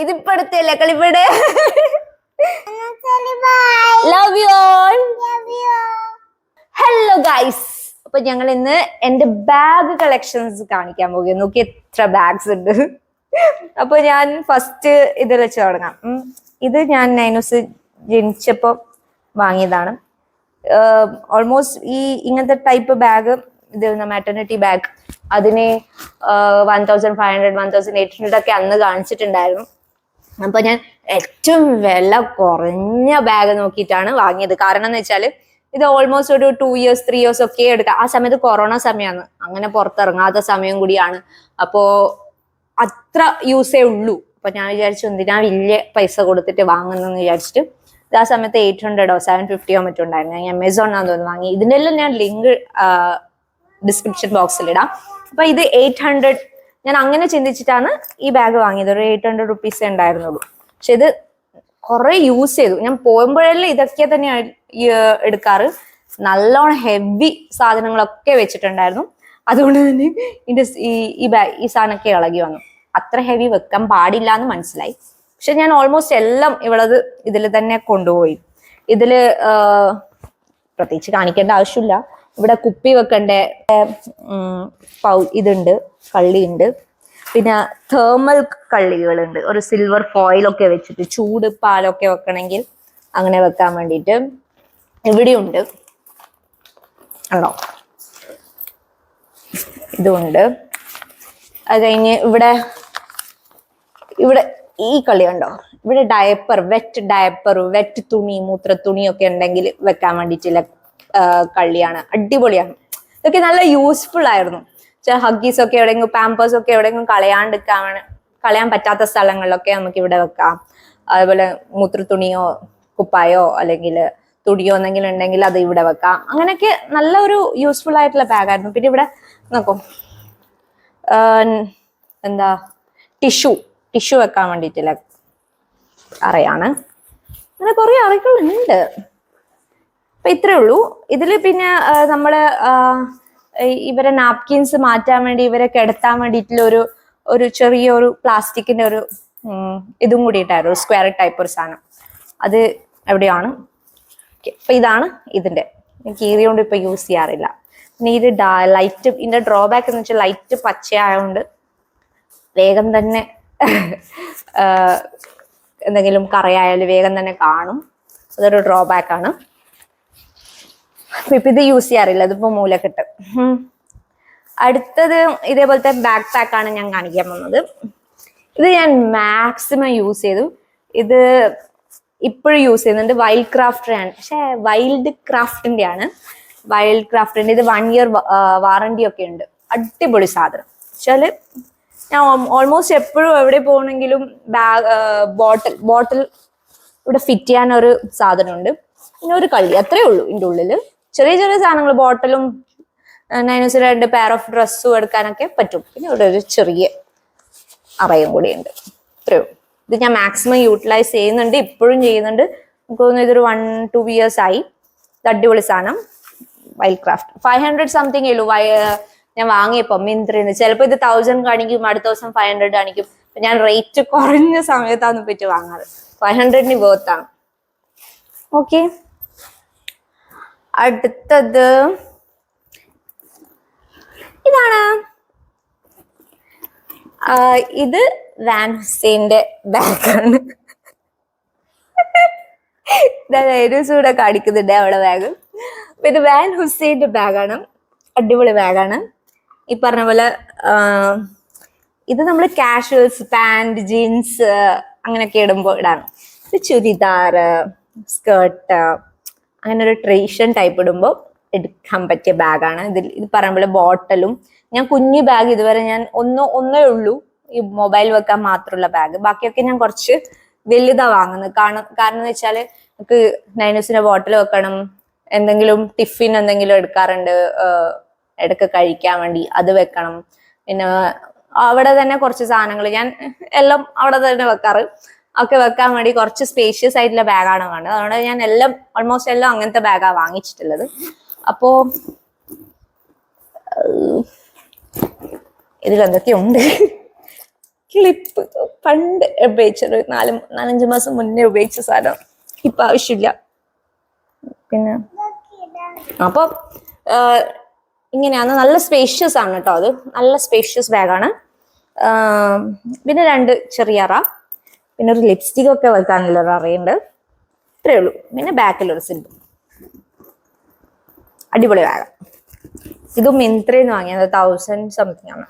ഇതിപ്പോ എടുത്തല്ലേ കളിപ്പട് love you all hello guys അപ്പൊ ഞങ്ങൾ ഇന്ന് എന്റെ ബാഗ് കളക്ഷൻസ് കാണിക്കാൻ പോകുക നോക്കി എത്ര ബാഗ്സ് ഉണ്ട്. അപ്പൊ ഞാൻ ഫസ്റ്റ് ഇതിൽ വെച്ച് തുടങ്ങാം. ഇത് ഞാൻ നൈനൂസ് ജനിച്ചപ്പോ വാങ്ങിയതാണ്. ഓൾമോസ്റ്റ് ഈ ഇങ്ങനത്തെ ടൈപ്പ് ബാഗ് ഇത് മാറ്റർണിറ്റി ബാഗ് അതിന് one thousand five hundred one thousand eight hundred ഒക്കെ അന്ന് കാണിച്ചിട്ടുണ്ടായിരുന്നു. അപ്പൊ ഞാൻ ഏറ്റവും വില കുറഞ്ഞ ബാഗ് നോക്കിയിട്ടാണ് വാങ്ങിയത്. കാരണം എന്ന് വെച്ചാൽ ഇത് ഓൾമോസ്റ്റ് ഒരു ടു ഇയേഴ്സ് ത്രീ ഇയേഴ്സ് ഒക്കെ എടുക്കാം. ആ സമയത്ത് കൊറോണ സമയമാണ് അങ്ങനെ പുറത്തിറങ്ങാത്ത സമയം കൂടിയാണ്. അപ്പോ അത്ര യൂസേ ഉള്ളൂ. അപ്പൊ ഞാൻ വിചാരിച്ചു എന്തിനാ വലിയ പൈസ കൊടുത്തിട്ട് വാങ്ങുന്നെന്ന് വിചാരിച്ചിട്ട് ഇത് ആ സമയത്ത് എയ്റ്റ് ഹൺഡ്രഡോ സെവൻ ഫിഫ്റ്റിയോ മറ്റോ ഉണ്ടായിരുന്നു. ഞാൻ ആമസോണിനാന്ന് തോന്നുന്നു വാങ്ങി. ഇതിന്റെ എല്ലാം ഞാൻ ലിങ്ക് ഡിസ്ക്രിപ്ഷൻ ബോക്സിൽ ഇടാം. അപ്പൊ ഇത് എയ്റ്റ് ഹൺഡ്രഡ് ഞാൻ അങ്ങനെ ചിന്തിച്ചിട്ടാണ് ഈ ബാഗ് വാങ്ങിയത്. ഒരു എയ്റ്റ് ഹൺഡ്രഡ് റുപ്പീസേ ഉണ്ടായിരുന്നുള്ളൂ. പക്ഷെ ഇത് കുറെ യൂസ് ചെയ്തു. ഞാൻ പോകുമ്പോഴെല്ലാം ഇതൊക്കെ തന്നെയാണ് എടുക്കാറ്. നല്ലോണം ഹെവി സാധനങ്ങളൊക്കെ വെച്ചിട്ടുണ്ടായിരുന്നു. അതുകൊണ്ട് തന്നെ ഇതിന്റെ ഈ ബാഗ് ഈ സാധനമൊക്കെ ഇളകി വന്നു. അത്ര ഹെവി വെക്കാൻ പാടില്ല എന്ന് മനസ്സിലായി. പക്ഷെ ഞാൻ ഓൾമോസ്റ്റ് എല്ലാം ഇവളത് ഇതിൽ തന്നെ കൊണ്ടുപോയി. ഇതിൽ പ്രത്യേകിച്ച് കാണിക്കേണ്ട ആവശ്യമില്ല. ഇവിടെ കുപ്പി വെക്കണ്ടേ? പൗ ഇതുണ്ട് കള്ളിയുണ്ട്. പിന്നെ തേർമൽ കള്ളികളുണ്ട്. ഒരു സിൽവർ ഫോയിലൊക്കെ വെച്ചിട്ട് ചൂട് പാലൊക്കെ വെക്കണമെങ്കിൽ അങ്ങനെ വെക്കാൻ വേണ്ടിയിട്ട് ഇവിടെയുണ്ട്. ആണോ? ഇതുണ്ട്. അത് കഴിഞ്ഞ് ഇവിടെ ഇവിടെ ഈ കളി ഉണ്ടോ ഇവിടെ ഡയപ്പർ വെറ്റ് ഡയപ്പർ വെറ്റ് തുണി മൂത്ര തുണിയൊക്കെ ഉണ്ടെങ്കിൽ വെക്കാൻ വേണ്ടിയിട്ടുള്ള കള്ളിയാണ്. അടിപൊളിയാണ്. ഇതൊക്കെ നല്ല യൂസ്ഫുൾ ആയിരുന്നു. ഹഗ്ഗീസ് ഒക്കെ എവിടെയെങ്കിലും പാമ്പേഴ്സ് ഒക്കെ എവിടെയെങ്കിലും കളയാണ്ടിരിക്കാൻ വേണം കളയാൻ പറ്റാത്ത സ്ഥലങ്ങളിലൊക്കെ നമുക്ക് ഇവിടെ വെക്കാം. അതുപോലെ മൂത്രത്തുണിയോ കുപ്പായോ അല്ലെങ്കിൽ തുടിയോ എന്തെങ്കിലും ഉണ്ടെങ്കിൽ അത് ഇവിടെ വെക്കാം. അങ്ങനെയൊക്കെ നല്ല ഒരു യൂസ്ഫുൾ ആയിട്ടുള്ള ബാഗായിരുന്നു പിന്നെ ഇവിടെ നോക്കൂ. എന്താ ടിഷ്യൂ ടിഷ്യൂ വെക്കാൻ വേണ്ടിയിട്ടുള്ള അറയാണ്. അങ്ങനെ കുറെ അറകളുണ്ട് അപ്പൊ ഇത്രേ ഉള്ളൂ. ഇതിൽ പിന്നെ നമ്മൾ ഇവരെ നാപ്കിൻസ് മാറ്റാൻ വേണ്ടി ഇവരെ കിടത്താൻ വേണ്ടിയിട്ടുള്ള ഒരു ഒരു ചെറിയ ഒരു പ്ലാസ്റ്റിക്കിന്റെ ഒരു ഇതും കൂടി ഇട്ടായിരുന്നു. സ്ക്വയർ ടൈപ്പ് ഒരു സാധനം. അത് എവിടെയാണ്? അപ്പൊ ഇതാണ് ഇതിന്റെ. കീറിയോണ്ട് ഇപ്പൊ യൂസ് ചെയ്യാറില്ല. പിന്നെ ഇത് ലൈറ്റ് ഇതിന്റെ ഡ്രോബാക്ക് എന്ന് വെച്ചാൽ ലൈറ്റ് പച്ചയായതുകൊണ്ട് വേഗം തന്നെ എന്തെങ്കിലും കറയായാലും വേഗം തന്നെ കാണും. അതൊരു ഡ്രോബാക്ക് ആണ് ഇപ്പൊ ഇത് യൂസ് ചെയ്യാറില്ല. ഇതിപ്പോ മൂലക്കെട്ട്. അടുത്തത് ഇതേപോലത്തെ ബാക്ക് പാക്ക് ആണ് ഞാൻ കാണിക്കാൻ പോകുന്നത്. ഇത് ഞാൻ മാക്സിമം യൂസ് ചെയ്തു. ഇത് ഇപ്പോഴും യൂസ് ചെയ്യുന്നുണ്ട്. വൈൽഡ് ക്രാഫ്റ്റ് ആണ് പക്ഷെ വൈൽഡ് ക്രാഫ്റ്റിന്റെ ആണ്. വൈൽഡ് ക്രാഫ്റ്റിന്റെ ഇത് വൺ ഇയർ വാറണ്ടി ഒക്കെ ഉണ്ട്. അടിപൊളി സാധനം. വെച്ചാൽ ഞാൻ ഓൾമോസ്റ്റ് എപ്പോഴും എവിടെ പോകണമെങ്കിലും ബാഗ് ബോട്ടിൽ ബോട്ടിൽ ഇവിടെ ഫിറ്റ് ചെയ്യാൻ ഒരു സാധനമുണ്ട്. പിന്നെ ഒരു കള്ളി. അത്രേ ഉള്ളൂ ഇതിന്റെ ഉള്ളിൽ. ചെറിയ ചെറിയ സാധനങ്ങൾ ബോട്ടലും നൈനസ് രണ്ട് പെയർ ഓഫ് ഡ്രസ്സും എടുക്കാനൊക്കെ പറ്റും. പിന്നെ ഇവിടെ ഒരു ചെറിയ അറയും കൂടിയുണ്ട് ഇത്രയോ. ഇത് ഞാൻ മാക്സിമം യൂട്ടിലൈസ് ചെയ്യുന്നുണ്ട് ഇപ്പോഴും ചെയ്യുന്നുണ്ട്. എനിക്ക് തോന്നുന്നു ഇതൊരു വൺ ടു ഇയേഴ്സ് ആയി. ഇത് അടിപൊളി സാധനം. Wild craft five hundred something ഉള്ളൂ. വൈ ഞാൻ വാങ്ങിയപ്പോൾ മിന്ത്രിന്ന്. ചിലപ്പോൾ ഇത് തൗസൻഡ് കാണിക്കും അടുത്ത ദിവസം ഫൈവ് ഹൺഡ്രഡ് കാണിക്കും. ഞാൻ റേറ്റ് കുറഞ്ഞ സമയത്താണ് പറ്റി വാങ്ങാറ്. ഫൈവ് ഹൺഡ്രഡിന് വേർത്താണ് ഓക്കെ അടുത്തത്. ഇതാണ്. ഇത് വാൻ ഹുസൈന്റെ ബാഗാണ്. കൂടെ കാണിക്കുന്നുണ്ട് അവളെ ബാഗ്. ഇത് വാൻ ഹുസൈന്റെ ബാഗാണ്. അടിപൊളി ബാഗാണ്. ഈ പറഞ്ഞ പോലെ ഇത് നമ്മൾ കാഷ്വൽസ് പാന്റ് ജീൻസ് അങ്ങനെയൊക്കെ ഇടുമ്പോൾ ഇടാണ് ഇത് ചുരിദാർ സ്കേർട്ട് അങ്ങനെ ഒരു ട്രഡീഷൻ ടൈപ്പ് ഇടുമ്പോൾ എടുക്കാൻ പറ്റിയ ബാഗാണ് ഇതിൽ ഇത് പറയുമ്പോൾ ബോട്ടലും ഞാൻ കുഞ്ഞു ബാഗ് ഇതുവരെ ഞാൻ ഒന്നോ ഒന്നേ ഉള്ളൂ. ഈ മൊബൈൽ വെക്കാൻ മാത്രമുള്ള ബാഗ് ബാക്കിയൊക്കെ ഞാൻ കുറച്ച് വലുതാ വാങ്ങുന്നത്. കാരണം കാരണം എന്ന് വെച്ചാൽ നമുക്ക് നൈനൂസിന്റെ ബോട്ടിൽ വെക്കണം. എന്തെങ്കിലും ടിഫിൻ എന്തെങ്കിലും എടുക്കാറുണ്ട്. ഇടയ്ക്ക് കഴിക്കാൻ വേണ്ടി അത് വെക്കണം. പിന്നെ അവിടെ തന്നെ കുറച്ച് സാധനങ്ങൾ ഞാൻ എല്ലാം അവിടെ തന്നെ വെക്കാറ്. ഒക്കെ വെക്കാൻ വേണ്ടി കുറച്ച് സ്പേഷ്യസ് ആയിട്ടുള്ള ബാഗാണ് വേണ്ടത്. അതുകൊണ്ട് ഞാൻ എല്ലാം ഓൾമോസ്റ്റ് എല്ലാം അങ്ങനത്തെ ബാഗാണ് വാങ്ങിച്ചിട്ടുള്ളത്. അപ്പോ ഇതിൽ എന്തൊക്കെയുണ്ട് ക്ലിപ്പ് പണ്ട് ഉപയോഗിച്ചത് നാല് നാലഞ്ച് മാസം മുന്നേ ഉപയോഗിച്ച സാധനം. ഇപ്പൊ ആവശ്യമില്ല. പിന്നെ അപ്പൊ ഇങ്ങനെയാണ്. നല്ല സ്പേഷ്യസ് ആണ് കേട്ടോ അത്. നല്ല സ്പേഷ്യസ് ബാഗാണ് പിന്നെ രണ്ട് ചെറിയ അറ പിന്നെ ഒരു ലിപ്സ്റ്റിക് ഒക്കെ വെക്കാനുള്ള ഒരു അറിയുണ്ട്? ഇത്രയേ ഉള്ളൂ. പിന്നെ ബാക്കിലൊരു സിബ് അടിപൊളി വേഗം ഇത് മിന്ത്രയിൽ നിന്ന് വാങ്ങിയത് തൗസൻഡ് സംതിങ് ആണ്.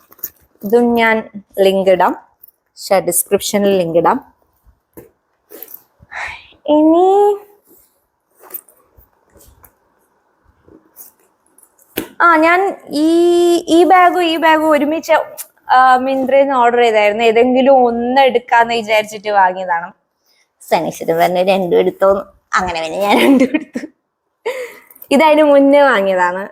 ഇതും ഞാൻ ലിങ്ക് ഇടാം. ഡിസ്ക്രിപ്ഷനിൽ ലിങ്ക് ഇടാം. ഇനി ആ ഞാൻ ഈ ഈ ബാഗും ഈ ബാഗും ഒരുമിച്ച് മിന്ത്രന്ന് ഓർഡർ ചെയ്തായിരുന്നു. ഏതെങ്കിലും ഒന്ന് എടുക്കാന്ന് വിചാരിച്ചിട്ട് വാങ്ങിയതാണ്. സനീഷിന് പറഞ്ഞ രണ്ടും എടുത്തോന്ന് അങ്ങനെ പിന്നെ ഞാൻ രണ്ടും എടുത്തു. ഇതതിന് മുന്നേ വാങ്ങിയതാണ്.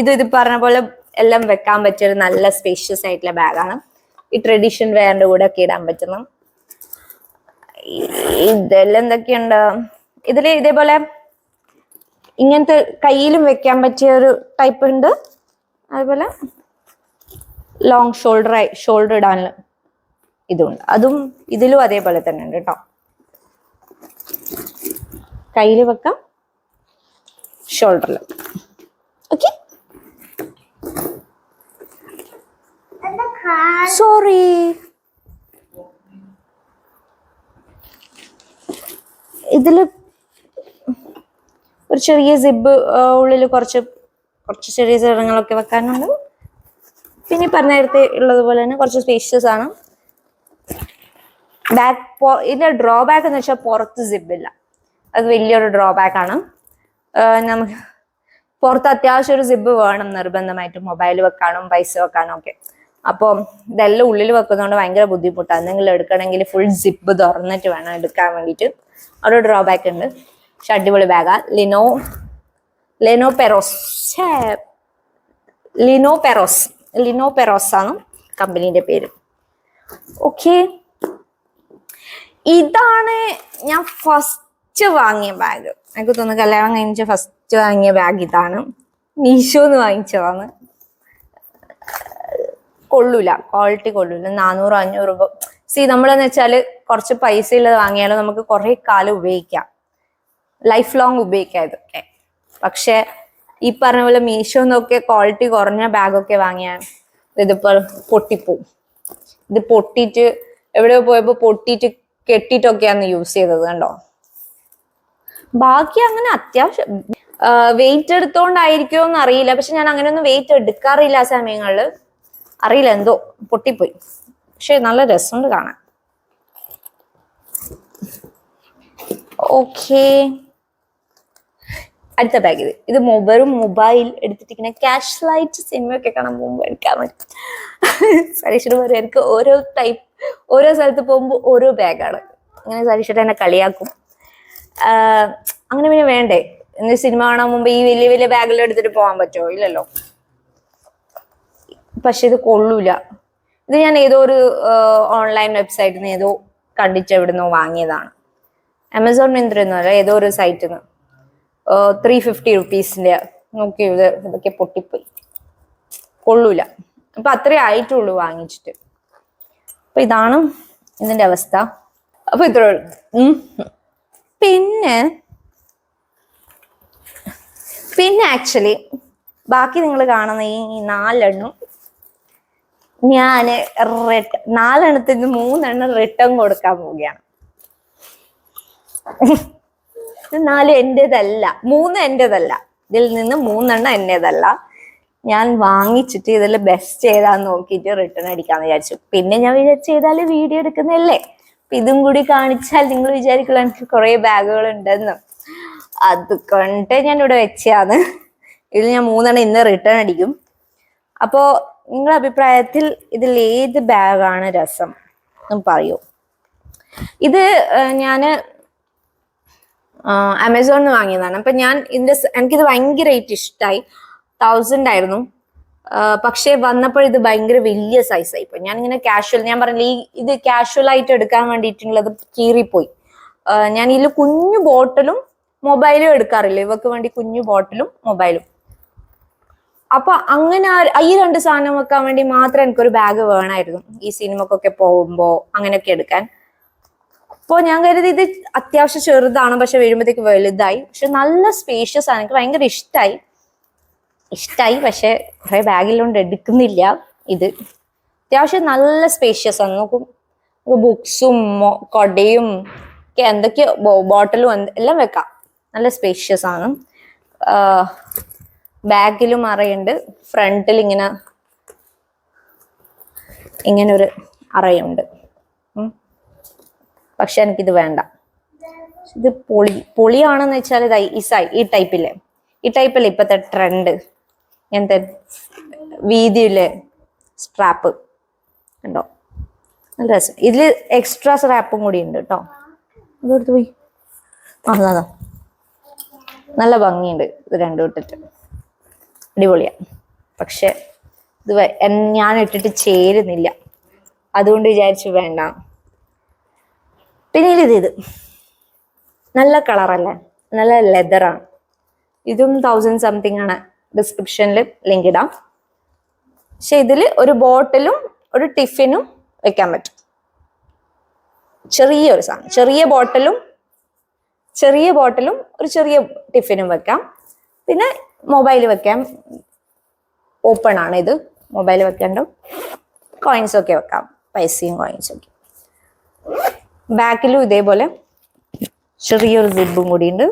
ഇത് ഇത് പറഞ്ഞ പോലെ എല്ലാം വെക്കാൻ പറ്റിയ ഒരു നല്ല സ്പേഷ്യസ് ആയിട്ടുള്ള ബാഗാണ് ഈ ട്രഡീഷൻ വെയറിന്റെ കൂടെ ഒക്കെ ഇടാൻ പറ്റുന്നു. ഇതെല്ലാം എന്തൊക്കെയുണ്ട്? ഇതിൽ ഇതേപോലെ ഇങ്ങനത്തെ കയ്യിലും വെക്കാൻ പറ്റിയ ഒരു ടൈപ്പ് ഉണ്ട്. അതുപോലെ ലോങ് ഷോൾഡർ ആയി ഷോൾഡർ ഇടാനുള്ള ഇതുണ്ട്. അതും ഇതിലും അതേപോലെ തന്നെ ഉണ്ട് കേട്ടോ കയ്യിൽ വെക്കാം. ഷോൾഡറിൽ ഓക്കെ സോറി ഇതിൽ ഒരു ചെറിയ സിബ് ഉള്ളിൽ കുറച്ച് കുറച്ച് ചെറിയ ചെറുങ്ങളൊക്കെ വെക്കാനുണ്ട്. പിന്നെ പറഞ്ഞ നേരത്തെ ഉള്ളതുപോലെ തന്നെ കുറച്ച് സ്പേഷ്യസ് ആണ്. ബാക്ക് ഇതിന്റെ ഡ്രോബാക്ക് എന്ന് വെച്ചാൽ പുറത്ത് സിബില്ല അത് വലിയൊരു ഡ്രോബാക്ക് ആണ്. നമുക്ക് പുറത്ത് അത്യാവശ്യം ഒരു സിബ് വേണം നിർബന്ധമായിട്ട്. മൊബൈൽ വെക്കാനും പൈസ വെക്കാനും ഒക്കെ. അപ്പോൾ ഇതെല്ലാം ഉള്ളിൽ വെക്കുന്നതുകൊണ്ട് ഭയങ്കര ബുദ്ധിമുട്ടാണ് എന്തെങ്കിലും എടുക്കണമെങ്കിൽ ഫുൾ സിബ് തുറന്നിട്ട് വേണം എടുക്കാൻ വേണ്ടിയിട്ട് അവിടെ ഡ്രോബാക്ക് ഉണ്ട്. പക്ഷെ അടിപൊളി ബാഗാ ലിനോ ലിനോ പെറോസ് ലിനോ പെറോസ് ലിനോ പെറോസ എന്നും കമ്പനീന്റെ പേര്. ഓക്കെ ഇതാണ് ഞാൻ ഫസ്റ്റ് വാങ്ങിയ ബാഗ് എനിക്ക് തോന്നുന്നു കല്യാണം കഴിഞ്ഞ ഫസ്റ്റ് വാങ്ങിയ ബാഗ് ഇതാണ്. മീഷോന്ന് വാങ്ങിച്ചതാണ്. കൊള്ളൂല. ക്വാളിറ്റി കൊള്ളൂല. നാനൂറ് അഞ്ഞൂറ് രൂപ. സി നമ്മളെന്ന് വെച്ചാൽ കുറച്ച് പൈസ ഉള്ളത് വാങ്ങിയാലും നമുക്ക് കുറെ കാലം ഉപയോഗിക്കാം. ലൈഫ് ലോങ് ഉപയോഗിക്കാം ഇതൊക്കെ. പക്ഷെ ഈ പറഞ്ഞ പോലെ മീഷോന്നൊക്കെ ക്വാളിറ്റി കുറഞ്ഞ ബാഗൊക്കെ വാങ്ങിയാൽ ഇതിപ്പോ പൊട്ടിപ്പോവും. ഇത് പൊട്ടിയിട്ട് എവിടെയോ പോയപ്പോ പൊട്ടിയിട്ട് കെട്ടിയിട്ടൊക്കെയാണ് യൂസ് ചെയ്തത് കണ്ടോ? ബാക്കി അങ്ങനെ അത്യാവശ്യം വെയിറ്റ് എടുത്തോണ്ടായിരിക്കുമോ എന്ന് അറിയില്ല. പക്ഷെ ഞാൻ അങ്ങനെയൊന്നും വെയിറ്റ് എടുക്കാറില്ല ആ സമയങ്ങളിൽ അറിയില്ല എന്തോ പൊട്ടിപ്പോയി. പക്ഷെ നല്ല രസമുണ്ട് കാണാൻ. ഓക്കേ അടുത്ത ബാഗ് ഇത്. ഇത് മൊബൈലും മൊബൈൽ എടുത്തിട്ടിങ്ങനെ ക്യാഷ് ലൈറ്റ് സിനിമയൊക്കെ കാണാൻ പോകുമ്പോൾ എടുക്കാൻ പറ്റും പറയും എനിക്ക് ഓരോ ടൈപ്പ് ഓരോ സ്ഥലത്ത് പോകുമ്പോൾ ഓരോ ബാഗാണ് അങ്ങനെ സരീഷിട്ട് എന്നെ കളിയാക്കും. അങ്ങനെ പിന്നെ വേണ്ടേ? ഇന്ന് സിനിമ കാണാൻ മുമ്പ് ഈ വലിയ വലിയ ബാഗെല്ലാം എടുത്തിട്ട് പോകാൻ പറ്റുമോ? ഇല്ലല്ലോ. പക്ഷെ ഇത് കൊള്ളൂല. ഇത് ഞാൻ ഏതോ ഒരു ഓൺലൈൻ വെബ്സൈറ്റിൽ നിന്ന് ഏതോ കണ്ടിട്ട് എവിടുന്നോ വാങ്ങിയതാണ്. ആമസോൺ മിന്ത്ര അല്ല ഏതോ ഒരു സൈറ്റിൽ നിന്ന് ത്രീ ഫിഫ്റ്റി റുപ്പീസിന്റെ നോക്കി ഇത് ഇതൊക്കെ പൊട്ടിപ്പോയി. കൊള്ളൂല. അപ്പൊ അത്രേ ആയിട്ടുള്ളൂ വാങ്ങിച്ചിട്ട്. അപ്പൊ ഇതാണ് ഇതിന്റെ അവസ്ഥ. അപ്പൊ ഇത്ര പിന്നെ പിന്നെ ആക്ച്വലി ബാക്കി നിങ്ങൾ കാണുന്ന ഈ നാലെണ്ണം ഞാൻ റിട്ട നാലെണ്ണത്തിൽ നിന്ന് മൂന്നെണ്ണം റിട്ടേൺ കൊടുക്കാൻ പോവുകയാണ്. നാല് എന്റെതല്ല മൂന്ന് എന്റെതല്ല ഇതിൽ നിന്ന് മൂന്നെണ്ണം എന്റെതല്ല ഞാൻ വാങ്ങിച്ചിട്ട് ഇതിൽ ബെസ്റ്റ് ഏതാന്ന് നോക്കിയിട്ട് റിട്ടേൺ അടിക്കാന്ന് വിചാരിച്ചു. പിന്നെ ഞാൻ വിചാരിച്ചു ചെയ്താൽ വീഡിയോ എടുക്കുന്നല്ലേ അപ്പൊ ഇതും കൂടി കാണിച്ചാൽ നിങ്ങൾ വിചാരിക്കുള്ള എനിക്ക് കുറെ ബാഗുകൾ ഉണ്ടെന്ന്. അതുകൊണ്ട് ഞാൻ ഇവിടെ വെച്ചാണ് ഇതിൽ ഞാൻ മൂന്നെണ്ണം ഇന്ന് റിട്ടേൺ അടിക്കും. അപ്പോ നിങ്ങളുടെ അഭിപ്രായത്തിൽ ഇതിൽ ഏത് ബാഗാണ് രസം? എന്ന് പറയൂ. ഇത് ഞാൻ ആമസോണിൽ നിന്ന് വാങ്ങിയതാണ്. അപ്പം ഞാൻ ഇതിന്റെ എനിക്കിത് ഭയങ്കരമായിട്ട് ഇഷ്ടമായി തൗസൻഡ് ആയിരുന്നു. പക്ഷേ വന്നപ്പോൾ ഇത് ഭയങ്കര വലിയ സൈസ് ആയിപ്പോ ഞാൻ ഇങ്ങനെ കാഷ്വൽ ഞാൻ പറഞ്ഞില്ല ഈ ഇത് കാഷ്വൽ ആയിട്ട് എടുക്കാൻ വേണ്ടിയിട്ടുള്ളത് കീറിപ്പോയി. ഞാൻ ഇതിൽ കുഞ്ഞു ബോട്ടിലും മൊബൈലും എടുക്കാറില്ല. ഇവക്ക് വേണ്ടി കുഞ്ഞു ബോട്ടിലും മൊബൈലും അപ്പൊ അങ്ങനെ ഈ രണ്ട് സാധനം വെക്കാൻ വേണ്ടി മാത്രം എനിക്കൊരു ബാഗ് വേണമായിരുന്നു ഈ സിനിമക്കൊക്കെ പോകുമ്പോ അങ്ങനെയൊക്കെ എടുക്കാൻ. അപ്പോൾ ഞാൻ കരുതി ഇത് അത്യാവശ്യം ചെറുതാണ് പക്ഷെ വീഴുമ്പോഴത്തേക്ക് വലുതായി. പക്ഷെ നല്ല സ്പേഷ്യസ് ആണ്. എനിക്ക് ഭയങ്കര ഇഷ്ടമായി ഇഷ്ടമായി പക്ഷെ കുറെ ബാഗിലുണ്ട്. എടുക്കുന്നില്ല ഇത്. അത്യാവശ്യം നല്ല സ്പേഷ്യസ് ആണ്. നോക്കും. ബുക്സും കൊടയും ഒക്കെ എന്തൊക്കെയോ ബോട്ടിലും എല്ലാം വെക്കാം. നല്ല സ്പേഷ്യസ് ആണ്. ബാഗിലും അറയുണ്ട്. ഫ്രണ്ടിൽ ഇങ്ങനെ ഇങ്ങനെ ഒരു അറയുണ്ട്. പക്ഷെ എനിക്കിത് വേണ്ട. ഇത് പൊളി പൊളിയാണെന്ന് വെച്ചാൽ ഇത് ഈ ഈ ടൈപ്പില്ലേ? ഈ ടൈപ്പല്ലേ ഇപ്പത്തെ ട്രെൻഡ് ഇങ്ങനത്തെ വീതിയിലെ സ്ട്രാപ്പ് ഉണ്ടോ നല്ല രസം. ഇതിൽ എക്സ്ട്രാ സ്ട്രാപ്പും കൂടി ഉണ്ട് കേട്ടോ. അതെടുത്ത് പോയി. ആ അതാ നല്ല ഭംഗിയുണ്ട് ഇത് രണ്ടും ഇട്ടിട്ട്. അടിപൊളിയാ. പക്ഷെ ഇത് ഞാൻ ഇട്ടിട്ട് ചേരുന്നില്ല. അതുകൊണ്ട് വിചാരിച്ചു വേണ്ട. പിന്നെ ഇത് ഇത് നല്ല കളറല്ലേ? നല്ല ലെതറാണ്. ഇതും തൗസൻഡ് സംതിങ് ആണ്. ഡിസ്ക്രിപ്ഷനിൽ ലിങ്ക് ഇടാം. പക്ഷെ ഇതിൽ ഒരു ബോട്ടിലും ഒരു ടിഫിനും വെക്കാൻ പറ്റും. ചെറിയൊരു സാധനം. ചെറിയ ബോട്ടിലും ചെറിയ ബോട്ടിലും ഒരു ചെറിയ ടിഫിനും വെക്കാം. പിന്നെ മൊബൈൽ വെക്കാം. ഓപ്പൺ ആണ് ഇത്. മൊബൈൽ വെക്കേണ്ട കോയിൻസ് ഒക്കെ വെക്കാം. പൈസയും കോയിൻസ് ഒക്കെ. ബാക്കിലും ഇതേപോലെ ചെറിയൊരു സിബും കൂടി ഉണ്ട്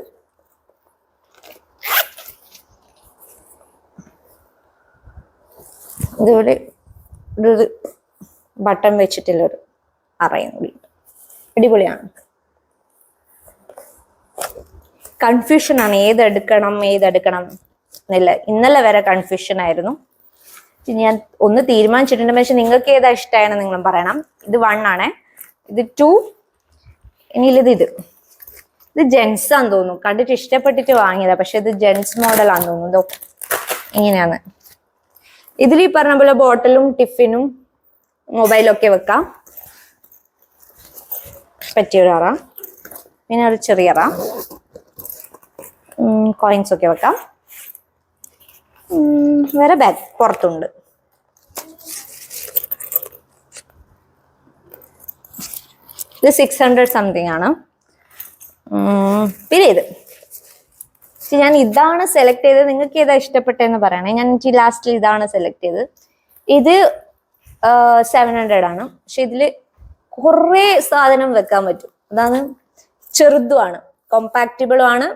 ഇതുപോലെ ഒരു ബട്ടൺ വെച്ചിട്ടുള്ളൊരു അറയും കൂടി അടിപൊളിയാണ്. കൺഫ്യൂഷൻ ആണ്. ഏതെടുക്കണം ഏതെടുക്കണം എന്നില്ല. ഇന്നലെ വരെ കൺഫ്യൂഷൻ ആയിരുന്നു. ഞാൻ ഒന്ന് തീരുമാനിച്ചിട്ടുണ്ട്. പക്ഷെ നിങ്ങൾക്ക് ഏതാ ഇഷ്ടമായെന്ന് നിങ്ങളും പറയണം. ഇത് വൺ ആണ്. ഇത് ടു ഇനിയില്ലത് ഇത്. ഇത് ജെൻസ് ആന്ന് തോന്നുന്നു. കണ്ടിട്ട് ഇഷ്ടപ്പെട്ടിട്ട് വാങ്ങിയതാ. പക്ഷെ ഇത് ജെൻസ് മോഡലാന്ന് തോന്നുന്നു. ഇങ്ങനെയാണ്. ഇതിൽ ഈ പറഞ്ഞ പോലെ ബോട്ടിലും ടിഫിനും മൊബൈലും ഒക്കെ വെക്കാം. പറ്റിയൊരു അറ. പിന്നെ ഒരു ചെറിയ അറ. കോയിൻസ് ഒക്കെ വെക്കാം. വേറെ ബാഗ് പുറത്തുണ്ട്. ഇത് സിക്സ് ഹൺഡ്രഡ് സംതിങ് ആണ്. പിന്നെ ഇത്. ഞാൻ ഇതാണ് സെലക്ട് ചെയ്തത്. നിങ്ങൾക്ക് ഏതാ ഇഷ്ടപ്പെട്ടതെന്ന് പറയണേ. ഞാൻ ലാസ്റ്റിൽ ഇതാണ് സെലക്ട് ചെയ്തത്. ഇത് സെവൻ ഹൺഡ്രഡ് ആണ്. പക്ഷെ ഇതിൽ കുറേ സാധനം വെക്കാൻ പറ്റും. അതാണ് ചെറുതുമാണ്. കോമ്പാക്റ്റബിളും ആണ്.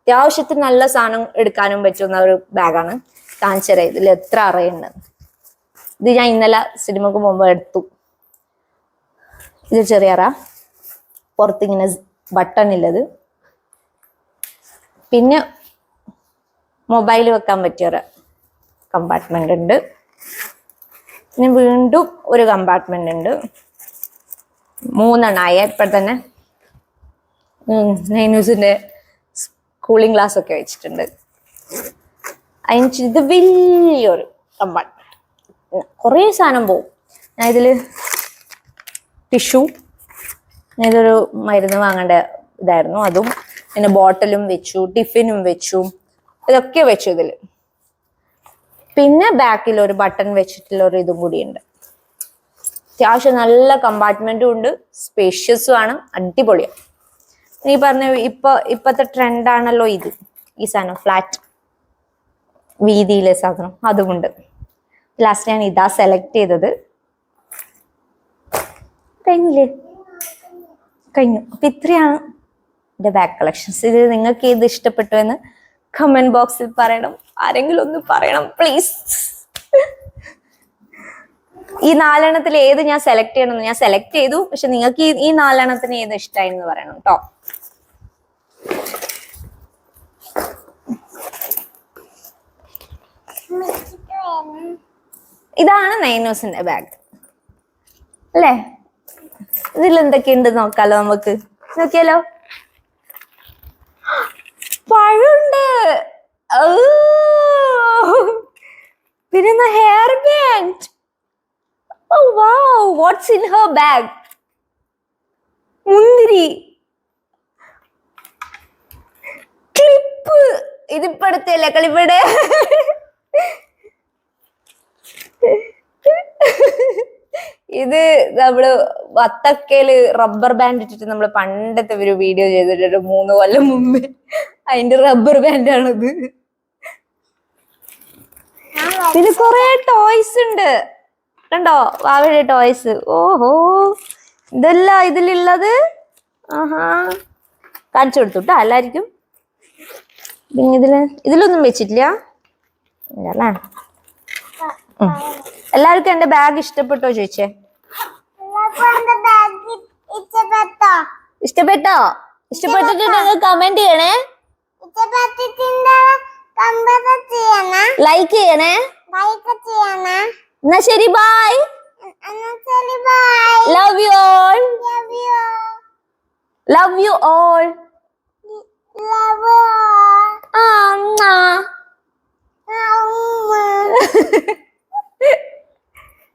അത്യാവശ്യത്തിന് നല്ല സാധനം എടുക്കാനും പറ്റുന്ന ഒരു ബാഗാണ് കാഞ്ചര ഇതിൽ എത്ര അറിയുന്നത് ഇത് ഞാൻ ഇന്നലെ സിനിമക്ക് മുമ്പ് എടുത്തു. ഇത് ചെറിയ അറ. പുറത്തിങ്ങനെ ബട്ടൺ ഉള്ളത് പിന്നെ മൊബൈൽ വെക്കാൻ പറ്റിയൊരു കമ്പാർട്ട്മെന്റ് ഉണ്ട്. പിന്നെ വീണ്ടും ഒരു കമ്പാർട്ട്മെന്റ് ഉണ്ട്. മൂന്നെണ്ണായ ഇപ്പൊ തന്നെ നൈനൂസിന്റെ കൂളിംഗ് ഗ്ലാസ് ഒക്കെ വെച്ചിട്ടുണ്ട്. അതിന് ഇത് വലിയൊരു കമ്പാർട്ട്മെന്റ് കുറേ സാധനം പോവും. ഞാൻ ഇതിൽ ടിഷ്യൂ. ഇതൊരു മരുന്ന് വാങ്ങേണ്ട ഇതായിരുന്നു. അതും പിന്നെ ബോട്ടലും വെച്ചു ടിഫിനും വെച്ചു. ഇതൊക്കെ വെച്ചു ഇതിൽ പിന്നെ ബാക്കിൽ ഒരു ബട്ടൺ വെച്ചിട്ടുള്ള ഒരു ഇതും കൂടിയുണ്ട്. അത്യാവശ്യം നല്ല കമ്പാർട്ട്മെന്റും ഉണ്ട്. സ്പേഷ്യസും ആണ്. അടിപൊളിയാണ് നീ പറഞ്ഞ ഇപ്പൊ ഇപ്പത്തെ ട്രെൻഡ് ആണല്ലോ ഇത്. ഈ സാധനം ഫ്ലാറ്റ് വീതിയിലെ സാധനം. അതുമുണ്ട് ലാസ്റ്റ് ഞാൻ ഇതാ സെലക്ട് ചെയ്തത്. കഴിഞ്ഞില്ലേ? കഴിഞ്ഞു. അപ്പൊ ഇത്രയാണ് എന്റെ ബാക്ക് കളക്ഷൻസ് ഇത് നിങ്ങൾക്ക് ഏത് ഇഷ്ടപ്പെട്ടു എന്ന് കമന്റ് ബോക്സിൽ പറയണം. ആരെങ്കിലും ഒന്ന് പറയണം പ്ലീസ് ഈ നാലെണ്ണത്തിൽ ഏത് ഞാൻ സെലക്ട് ചെയ്യണമെന്ന് ഞാൻ സെലക്ട് ചെയ്തു. പക്ഷെ നിങ്ങൾക്ക് ഈ ഈ നാലെണ്ണത്തിന് ഏത് ഇഷ്ടമായി എന്ന് പറയണം കേട്ടോ ഇതാണ് നൈനോസിന്റെ ബാഗ് അല്ലേ? ഇതിൽ എന്തൊക്കെയുണ്ട് നോക്കാലോ നമുക്ക്. നോക്കിയാലോ? പഴുണ്ട്! പിന്നെ hair band oh wow what's in her bag മുന്തിരി. ക്ലിപ്പ് ഇതിപ്പോ എടുത്തല്ലേ കളിപ്പടെ? ഇത് നമ്മൾ വത്തക്കയിൽ റബ്ബർ ബാൻഡ് ഇട്ടിട്ട് നമ്മൾ പണ്ടത്തെ ഒരു വീഡിയോ ചെയ്തിട്ടുണ്ട് മൂന്ന് കൊല്ലം മുമ്പേ അതിന്റെ റബ്ബർ ബാൻഡ് ആണിത്. ഇത് കൊറേ ടോയ്സ് ഉണ്ട്. കണ്ടോ? വാവയുടെ ടോയ്സ് ഓഹോ. ഇതല്ല ഇതിലുള്ളത്? ആഹാ. കാണിച്ചു കൊടുത്തു കേട്ടോ എല്ലാരിക്കും പിന്നെ ഇതിൽ ഇതിലൊന്നും വെച്ചിട്ടില്ല. എല്ലാവർക്കും എന്റെ ബാഗ് ഇഷ്ടപ്പെട്ടോ ചോദിച്ചേ? ഇഷ്ടപ്പെട്ടോ? ഇഷ്ടപ്പെട്ടിട്ടുണ്ടെങ്കിൽ കമന്റ് ചെയ്യണേ. ലൈക്ക് ചെയ്യണേ. എന്നാ ശരി bye love you all love you all ആ